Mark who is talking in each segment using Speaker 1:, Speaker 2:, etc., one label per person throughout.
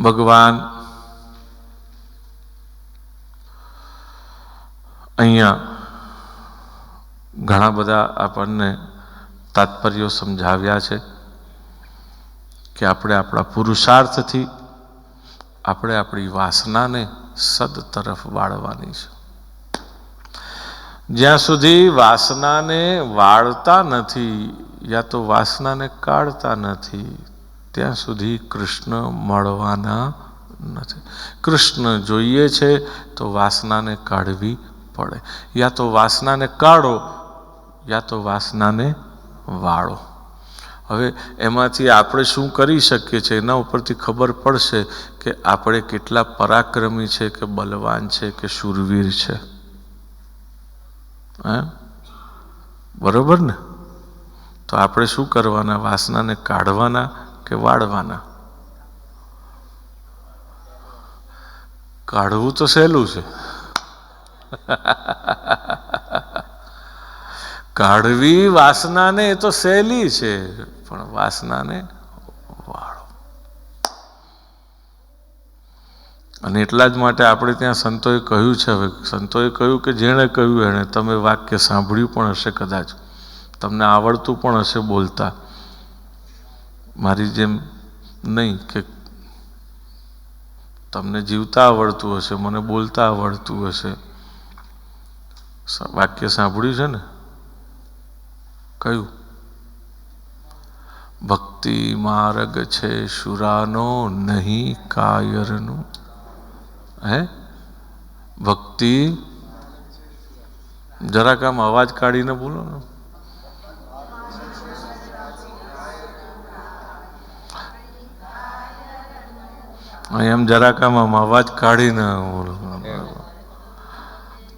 Speaker 1: ભગવાન અહીંયા ઘણા બધા આપણને તાત્પર્યો સમજાવ્યા છે કે આપણે આપણા પુરુષાર્થથી આપણે આપણી વાસનાને સદ તરફ વાળવાની છે. જ્યાં સુધી વાસનાને વાળતા નથી યા તો વાસનાને કાઢતા નથી ત્યાં સુધી કૃષ્ણ મળવાના નથી. કૃષ્ણ જોઈએ છે તો વાસનાને કાઢવી પડે. યા તો વાસનાને કાઢો, યા તો વાસનાને વાળો. હવે એમાંથી આપણે શું કરી શકીએ છીએ? એના ઉપરથી ખબર પડશે કે આપણે કેટલા પરાક્રમી છે, કે બલવાન છે, કે શૂરવીર છે. હા? બરોબર ને? તો આપણે શું કરવાના? વાસનાને કાઢવાના કે વાળવાના? કાઢવું તો સહેલું છે. કાઢવી વાસનાને એ તો સહેલી છે, પણ વાસનાને વાળો. અને એટલા જ માટે આપણે ત્યાં સંતોએ કહ્યું છે હવે. સંતોએ કહ્યું કે જેણે કહ્યું, એણે. તમે વાક્ય સાંભળ્યું પણ હશે કદાચ. તમને આવડતું પણ હશે બોલતા. મારી જેમ નહીં કે તમને જીવતા આવડતું હશે, મને બોલતા આવડતું હશે. વાક્ય સાંભળ્યું છે ને? કયું? ભક્તિ માર્ગ છે શુરાનો નહીં કાયરનું. હે? ભક્તિ? જરાક આમ અવાજ કાઢીને બોલો ને. એમ જરાક આમ અવાજ કાઢીને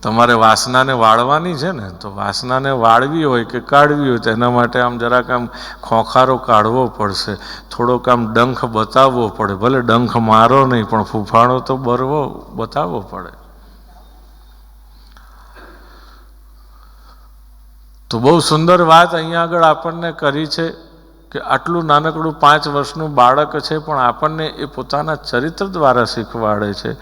Speaker 1: તમારે વાસનાને વાળવાની છે ને તો વાસનાને વાળવી હોય કે કાઢવી હોય તો એના માટે આમ જરાક આમ ખોખારો કાઢવો પડશે. થોડોક આમ ડંખ બતાવવો પડે. ભલે ડંખ મારો નહીં પણ ફૂફાણો તો બરવો બતાવવો પડે. તો બહુ સુંદર વાત અહીંયા આગળ આપણને કરી છે. કે આટલું નાનકડું પાંચ વર્ષનું બાળક છે, પણ આપણને એ પોતાના ચરિત્ર દ્વારા શીખવાડે છે.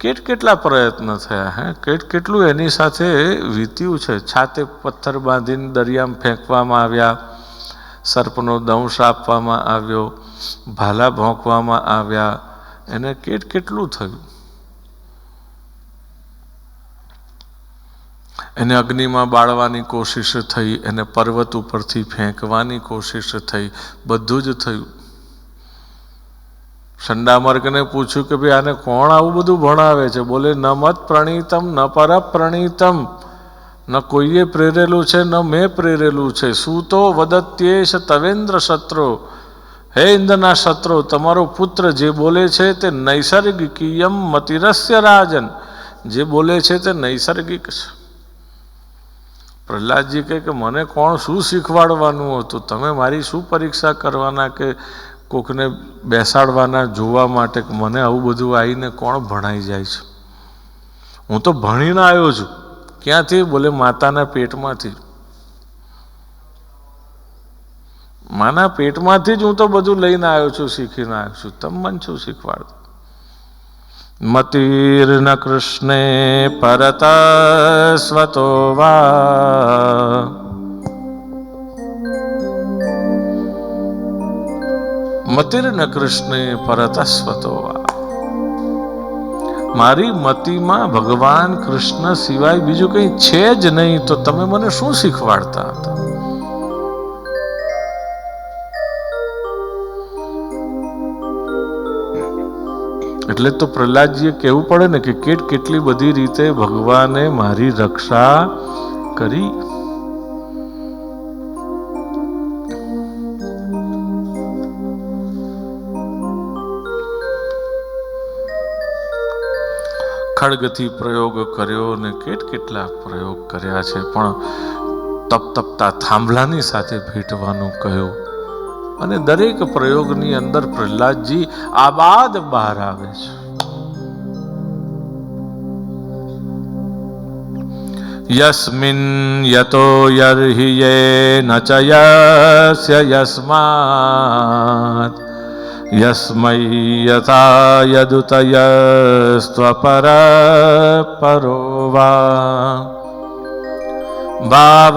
Speaker 1: કેટ કેટલા પ્રયત્ન થયા, હે? કેટ કેટલું એની સાથે વીત્યું છે? છાતે પથ્થર બાંધીને દરિયામાં ફેંકવામાં આવ્યા, સર્પનો દંશ આપવામાં આવ્યો, ભાલા ભોંકવામાં આવ્યા. એને કેટ કેટલું થયું? એને અગ્નિમાં બાળવાની કોશિશ થઈ, એને પર્વત ઉપરથી ફેંકવાની કોશિશ થઈ, બધું જ થયું. સંડામર્ગને પૂછ્યું કે ભાઈ, આને કોણ આવું બધું ભણાવે છે? બોલે, ન મત પ્રણીતમ, ન પર પ્રણીતમ ન કોઈએ પ્રેરેલું છે, ન મેં પ્રેરેલું છે. સૂતો વદત્યેશ તવેન્દ્ર શત્રો? હે ઇન્દ્રના શત્રો, તમારો પુત્ર જે બોલે છે તે નૈસર્ગિકીયમ મતિરસ્ય રાજન. જે બોલે છે તે નૈસર્ગિક છે. પ્રહલાદજી કહે કે મને કોણ શું શીખવાડવાનું હતું? તમે મારી શું પરીક્ષા કરવાના કે કોકને બેસાડવાના, જોવા માટે કે મને આવું બધું આવીને કોણ ભણાઈ જાય છે? હું તો ભણીને આવ્યો છું. ક્યાંથી? બોલે, માતાના પેટમાંથી. માના પેટમાંથી જ હું તો બધું લઈને આવ્યો છું, શીખીને આવ્યો છું. તમે મન શું શીખવાડતો મતિર્ન કૃષ્ણે પરતસ્વતો વા મતિર્ન કૃષ્ણે પરત સ્વતો વા મારી મતિમાં ભગવાન કૃષ્ણ સિવાય બીજું કંઈ છે જ નહીં, તો તમે મને શું શીખવાડતા હતા? એટલે તો પ્રહલાદજીએ કહેવું પડે ને કે કેટ કેટલી બધી રીતે ભગવાને મારી રક્ષા કરી. ખડગથી પ્રયોગ કર્યો ને કેટ કેટલા પ્રયોગ કર્યા છે. પણ તપ તપતા થાંભલાની સાથે ભેટવાનું કહ્યું. અને દરેક પ્રયોગની અંદર પ્રહલાદજી આબાદ બહાર આવે છે. યસ્મિન યતો યર્હિ યે ન ચ યસ્ય યસ્માત. યસ્મૈ યથા યદુતયસ્ત્વપર પરો વા ભાવ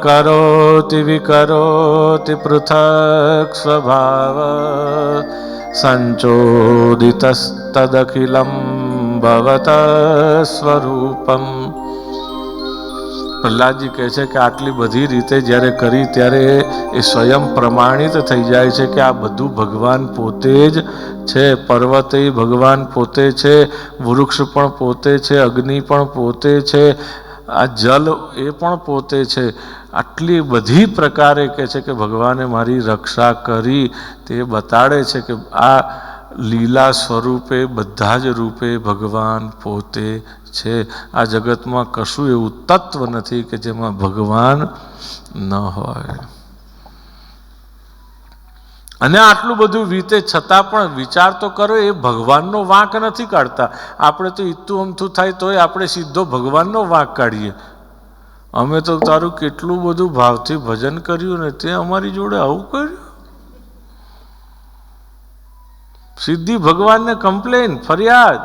Speaker 1: કરોતિ વિકરોતિ પૃથક સ્વભાવ સંચોદિતસ્તદખિલમ ભવત સ્વરૂપમ પ્રહલાદજી કહે છે કે આટલી બધી રીતે જ્યારે કરી ત્યારે એ સ્વયં પ્રમાણિત થઈ જાય છે કે આ બધું ભગવાન પોતે જ છે, પર્વતે ભગવાન પોતે છે, વૃક્ષ પણ પોતે છે, અગ્નિ પણ પોતે છે આ જલ એ પણ પોતે છે. આટલી બધી પ્રકારે કહે છે કે ભગવાને મારી રક્ષા કરી તે બતાડે છે કે આ લીલા સ્વરૂપે બધા જ રૂપે ભગવાન પોતે છે. આ જગતમાં કશું એવું તત્વ નથી કે જેમાં ભગવાન ન હોય. અને આટલું બધું વીતે છતાં પણ વિચાર તો કરો, એ ભગવાનનો વાંક નથી કાઢતા. આપણે તો ઈતું અમથું થાય તોય આપણે સીધો ભગવાનનો વાંક કાઢીએ. અમે તો તારું કેટલું બધું ભાવથી ભજન કર્યું ને તે અમારી જોડે આવું કર્યું. સીધી ભગવાનને કમ્પ્લેન, ફરિયાદ.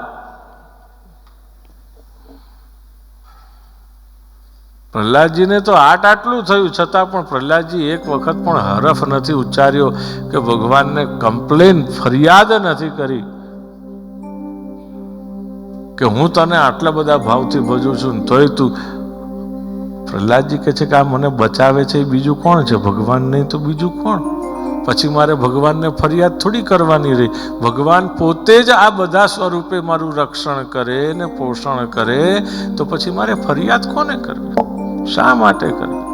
Speaker 1: પ્રહલાદજીને તો આટ આટલું થયું, છતાં પણ પ્રહલાદજી એક વખત પણ હરફ નથી ઉચ્ચાર્યો કે ભગવાનને કમ્પ્લેન, ફરિયાદ નથી કરી કે હું તને આટલા બધા ભાવથી ભજું છું તોય તું પ્રહલાદજી કહે છે કે આ મને બચાવે છે એ બીજું કોણ છે? ભગવાન નહીં તો બીજું કોણ? પછી મારે ભગવાનને ફરિયાદ થોડી કરવાની રહી. ભગવાન પોતે જ આ બધા સ્વરૂપે મારું રક્ષણ કરે ને પોષણ કરે, તો પછી મારે ફરિયાદ કોને કરવી? શા માટે કરવી